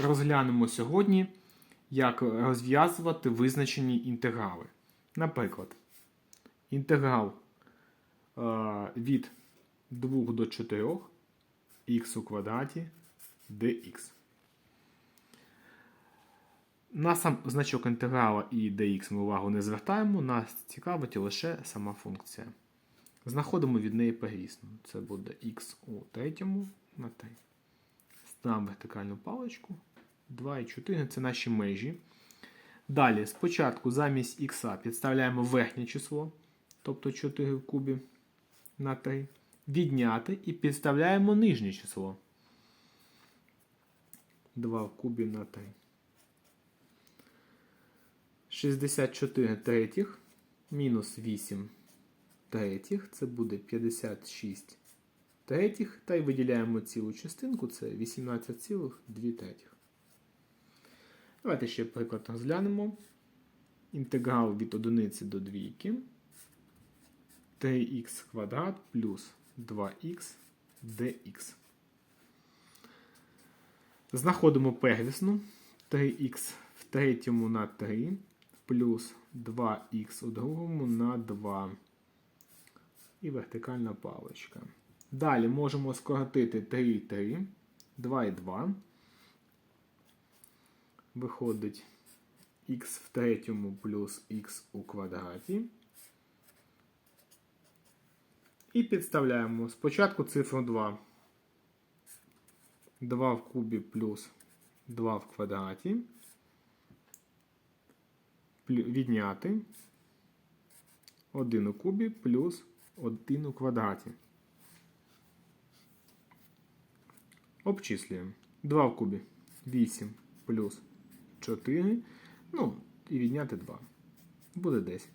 розглянемо сьогодні, як розв'язувати визначені інтеграли. Наприклад, інтеграл е, від 2 до 4 х у квадраті dx. На сам значок інтеграла і dx ми увагу не звертаємо, нас цікавить лише сама функція. Знаходимо від неї первісну. Це буде х у третьому на 3. Ставимо вертикальну паличку. 2 і 4 це наші межі. Далі, спочатку замість х підставляємо верхнє число, тобто 4 в кубі на 3. Відняти і підставляємо нижнє число. 2 в кубі на 3. 64 третіх мінус 8 третіх, це буде 56 третіх, та й виділяємо цілу частинку, це 18,2 третіх. Давайте ще приклад розглянемо. Інтеграл від 1 до 2. 3х квадрат плюс 2х dx. Знаходимо первісну 3х в третьому на 3 плюс 2х у другому на 2. І вертикальна паличка. Далі можемо скоротити 3 і 3, 2 і 2. Виходить х в третьому плюс х у квадраті. І підставляємо спочатку цифру 2. 2 в кубі плюс 2 в квадраті. Відняти 1 у кубі плюс 1 у квадраті. Обчислюємо. 2 в кубі 8 плюс 4. Ну, і відняти 2. Буде 10.